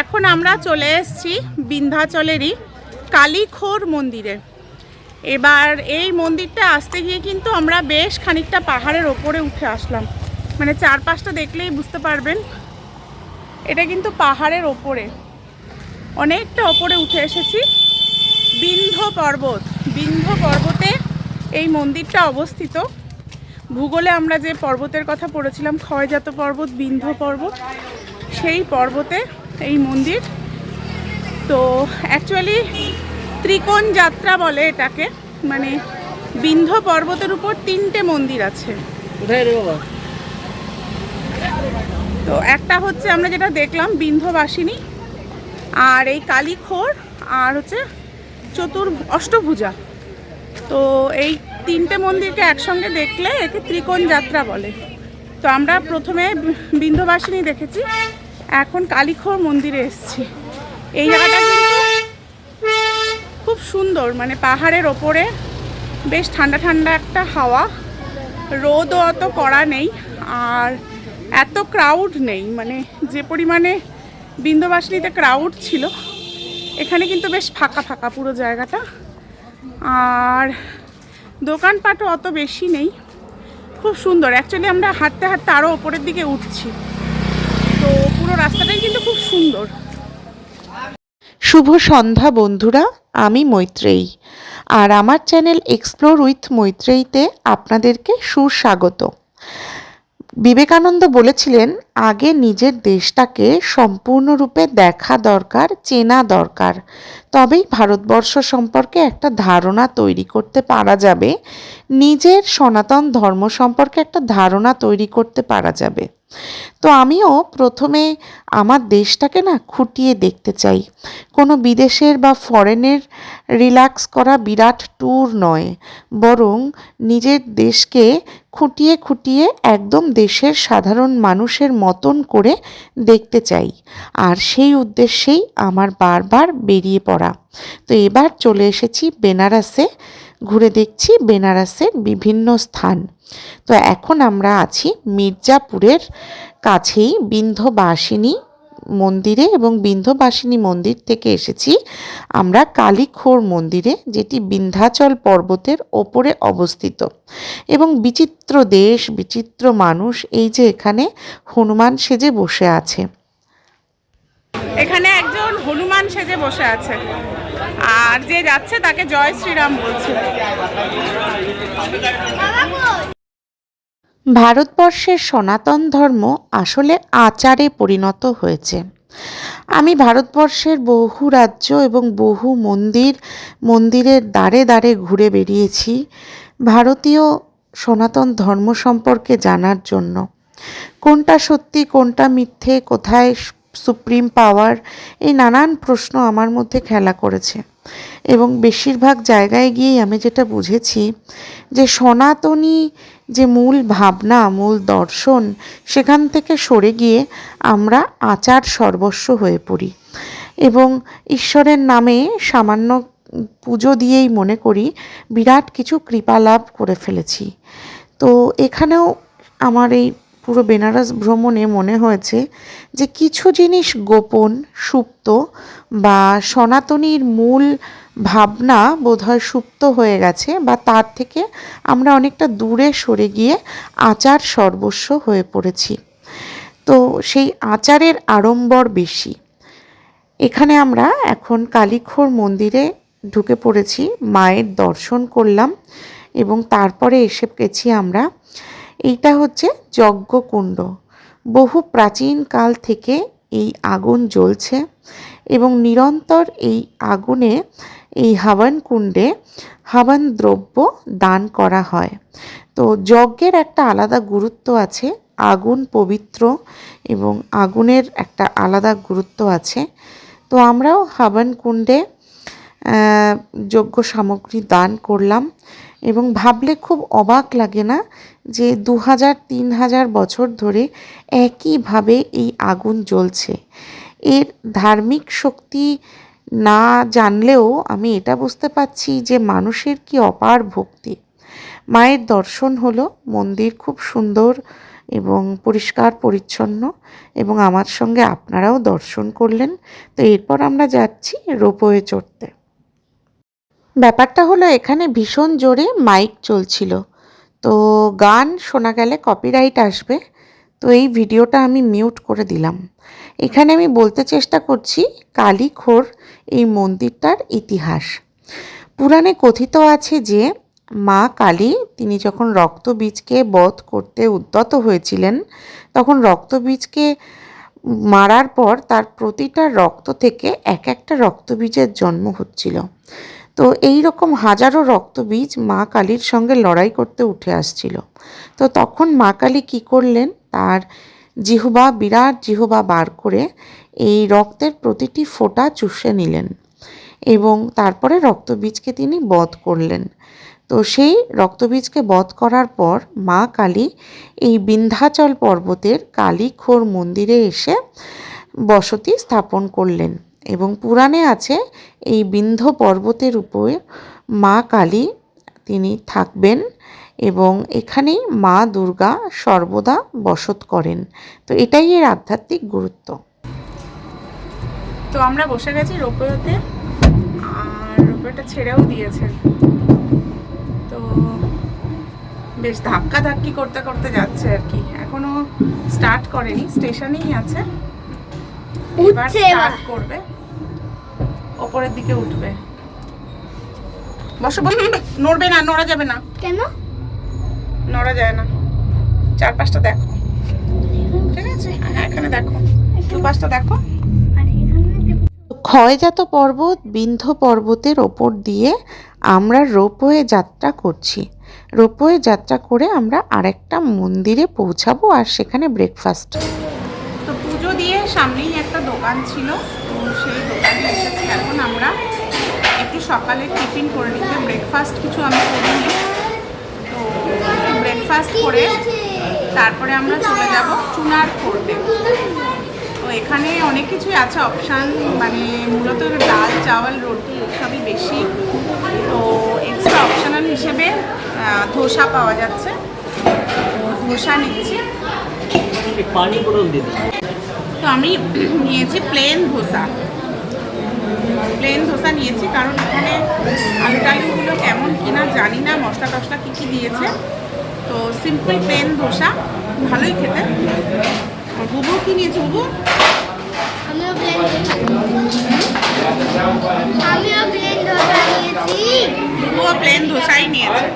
এখন আমরা চলে এসেছি বিন্ধ্যাচলেরই কালীখোর মন্দিরে। এবার এই মন্দিরটা আসতে গিয়ে কিন্তু আমরা বেশ খানিকটা পাহাড়ের ওপরে উঠে আসলাম। মানে চারপাশটা দেখলেই বুঝতে পারবেন, এটা কিন্তু পাহাড়ের ওপরে। অনেকটা ওপরে উঠে এসেছি বিন্ধ্য পর্বত। বিন্ধ্য পর্বতে এই মন্দিরটা অবস্থিত। ভূগোলে আমরা যে পর্বতের কথা পড়েছিলাম ক্ষয়জাত পর্বত বিন্ধ পর্বত সেই পর্বতে এই মন্দির। তো অ্যাকচুয়ালি ত্রিকোণ যাত্রা বলে এটাকে মানে বিন্ধ পর্বতের উপর তিনটে মন্দির আছে। তো একটা হচ্ছে আমরা যেটা দেখলাম বিন্ধবাসিনী আর এই কালীখোর আর হচ্ছে চতুর অষ্টভুজা। তো এই তিনটে মন্দিরকে একসঙ্গে দেখলে একে ত্রিকোণ যাত্রা বলে। তো আমরা প্রথমে বিন্ধ্যবাসিনী দেখেছি, এখন কালীখোর মন্দিরে এসেছি। এই জায়গাটা খুব সুন্দর মানে পাহাড়ের ওপরে বেশ ঠান্ডা ঠান্ডা একটা হাওয়া, রোদও অত করা নেই, আর এত ক্রাউড নেই মানে যে পরিমাণে বিন্দুবাসনীতে ক্রাউড ছিল, এখানে কিন্তু বেশ ফাঁকা ফাঁকা পুরো জায়গাটা। আর দোকানপাটও অত বেশি নেই। খুব সুন্দর। অ্যাকচুয়ালি আমরা হাঁটতে হাঁটতে আরও ওপরের দিকে উঠছি। তো পুরো রাস্তাটাই কিন্তু খুব সুন্দর। শুভ সন্ধ্যা বন্ধুরা, আমি মৈত্রেয়ী। আর আমার চ্যানেল এক্সপ্লোর উইথ মৈত্রেয়ীতে আপনাদেরকে সুস্বাগত। বিবেকানন্দ বলেছিলেন, আগে নিজের দেশটাকে সম্পূর্ণরূপে দেখা দরকার, চেনা দরকার। তবেই ভারতবর্ষ সম্পর্কে একটা ধারণা তৈরি করতে পারা যাবে। নিজের সনাতন ধর্ম সম্পর্কে একটা ধারণা তৈরি করতে পারা যাবে। তো আমিও প্রথমে আমার দেশটাকে না খুঁটিয়ে দেখতে চাই। কোনো বিদেশের বা ফরেনের রিল্যাক্স করা বিরাট ট্যুর নয়, বরং নিজের দেশকে খুঁটিয়ে খুঁটিয়ে একদম দেশের সাধারণ মানুষের মতন করে দেখতে চাই। আর সেই উদ্দেশ্যেই আমার বারবার বেরিয়ে পড়া। তো এবার চলে এসেছি বেনারসে ঘুরে দেখছি বেনারসের বিভিন্ন স্থান। তো এখন আমরা আছি মির্জাপুরের কাছেই বিন্ধ্যবাসিনী মন্দিরে এবং বিন্ধ্যবাসিনী মন্দির থেকে এসেছি আমরা কালীখোর মন্দিরে, যেটি বিন্ধ্যাচল পর্বতের ওপরে অবস্থিত। এবং বিচিত্র দেশ, বিচিত্র মানুষ এই যে এখানে হনুমান সেজে বসে আছে। এখানে একজন হনুমান সেজে বসে আছে। আর যে যাচ্ছে তাকে জয় শ্রীরাম বলছে। ভারতবর্ষের সনাতন ধর্ম আসলে আচারে পরিণত হয়েছে। আমি ভারতবর্ষের বহু রাজ্য এবং বহু মন্দির, মন্দিরের দ্বারে দ্বারে ঘুরে বেরিয়েছি ভারতীয় সনাতন ধর্ম সম্পর্কে জানার জন্য। কোনটা সত্যি, কোনটা মিথ্যে, কোথায় সুপ্রিম পাওয়ার এই নানান প্রশ্ন আমার মধ্যে খেলা করেছে। এবং বেশিরভাগ জায়গায় গিয়েই আমি যেটা বুঝেছি যে সনাতনী যে মূল ভাবনা, মূল দর্শন, সেখান থেকে সরে গিয়ে আমরা আচার সর্বস্ব হয়ে পড়ি। এবং ঈশ্বরের নামে সামান্য পুজো দিয়েই মনে করি বিরাট কিছু কৃপা লাভ করে ফেলেছি। তো এখানেও আমার এই পুরো বেনারস ভ্রমণে মনে হয়েছে যে কিছু জিনিস গোপন, সুপ্ত বা সনাতনীর মূল ভাবনা বোধহয় সুপ্ত হয়ে গেছে বা তার থেকে আমরা অনেকটা দূরে সরে গিয়ে আচার সর্বস্ব হয়ে পড়েছি। তো সেই আচারের আড়ম্বর বেশি। এখানে আমরা এখন কালীখোর মন্দিরে ঢুকে পড়েছি, মায়ের দর্শন করলাম এবং তারপরে এসে গেছি আমরা এইটা হচ্ছে যজ্ঞকুণ্ড। বহু প্রাচীন কাল থেকে এই আগুন জ্বলছে এবং নিরন্তর এই আগুনে এই হাবান কুণ্ডে হাবান দ্রব্য দান করা হয়। তো যজ্ঞের একটা আলাদা গুরুত্ব আছে, আগুন পবিত্র এবং আগুনের একটা আলাদা গুরুত্ব আছে। তো আমরাও হাবান কুণ্ডে যজ্ঞ সামগ্রী দান করলাম এবং ভাবলে খুব অবাক লাগে না যে দু হাজার তিন হাজার বছর ধরে একইভাবে এই আগুন জ্বলছে। এর ধার্মিক শক্তি না জানলেও আমি এটা বুঝতে পারছি যে মানুষের কি অপার ভক্তি। মায়ের দর্শন হলো মন্দির খুব সুন্দর এবং পরিষ্কার, পরিচ্ছন্ন এবং আমার সঙ্গে আপনারাও দর্শন করলেন। তো এরপর আমরা যাচ্ছি রোপওয়ে চড়তে। ব্যাপারটা হলো এখানে ভীষণ জোরে মাইক চলছিল। তো গান শোনা গেলে কপিরাইট আসবে। তো এই ভিডিওটা আমি মিউট করে দিলাম। এখানে আমি বলতে চেষ্টা করছি কালীখোর এই মন্দিরটার ইতিহাস। পুরাণে কথিত আছে যে, মা কালী তিনি যখন রক্তবীজকে বধ করতে উদ্যত হয়েছিলেন, তখন রক্তবীজকে মারার পর তার প্রতিটা রক্ত থেকে এক একটা রক্তবীজের জন্ম হচ্ছিল। তো এই রকম হাজারো রক্তবীজ মা কালীর সঙ্গে লড়াই করতে উঠে আসছিল। তো তখন মা কালী কী করলেন? তার জিহবা, বিরাট জিহবা বার করে এই রক্তের প্রতিটি ফোঁটা চুষে নিলেন এবং তারপরে রক্তবীজকে তিনি বধ করলেন। তো সেই রক্তবীজকে বধ করার পর মা কালী এই বিন্ধ্যাচল পর্বতের কালীখোর মন্দিরে এসে বসতি স্থাপন করলেন। এবং পুরাণে আছে এই বিন্ধ্য পর্বতের উপর মা কালী তিনি থাকবেন এবং এখানেই মা দুর্গা সর্বদা বসত করেন। তো এটাই এর আধ্যাত্মিক গুরুত্ব। তো আমরা বসে গেছি রোপওয়েতে আর রোপওয়েটা ছেড়েও দিয়েছে। তো বেশ ধাক্কা ধাক্কি করতে করতে যাচ্ছে আর কি। এখনও স্টার্ট করেনি স্টেশনেই আছে। এবার এবার। স্টার্ট করবে। ওপরের দিকে উঠবে। বসো বসো নড়বে না নড়া যাবে না। কেন? নড়া যায় না। চারপাশটা দেখো। ঠিক আছে? হ্যাঁ এখানে দেখো। দুপাশটা দেখো। ক্ষয়জাত পর্বত বিন্ধ পর্বতের ওপর দিয়ে আমরা রোপওয়ে যাত্রা করছি। রোপওয়ে যাত্রা করে আমরা আরেকটা মন্দিরে পৌঁছাবো আর সেখানে ব্রেকফাস্ট সামনেই একটা দোকান ছিল, তো সেই দোকানে এসেছি এখন আমরা একটু সকালে টিফিন করে নিতে ব্রেকফাস্ট কিছু আমি করিনি, তো ব্রেকফাস্ট করে তারপরে আমরা চলে যাব চুনার করতে তো এখানে অনেক কিছুই আছে অপশান মানে মূলত ডাল, চাওয়াল, রুটি এসবই বেশি। তো এক্সট্রা অপশানাল হিসেবে ধোসা পাওয়া যাচ্ছে। ধোসা নিচ্ছে। পানি বোতল দিয়ে তো আমি নিয়েছি প্লেন ধোসা। প্লেন ধোসা নিয়েছি কারণ এখানে আলু টালুগুলো কেমন কিনা জানি না মশলা টশলা কী কী দিয়েছে। তো সিম্পল প্লেন ধোসা ভালোই খেতে। বুবু কি নিয়েছি বুবু? আমিও প্লেন ধোসাই নিয়েছে।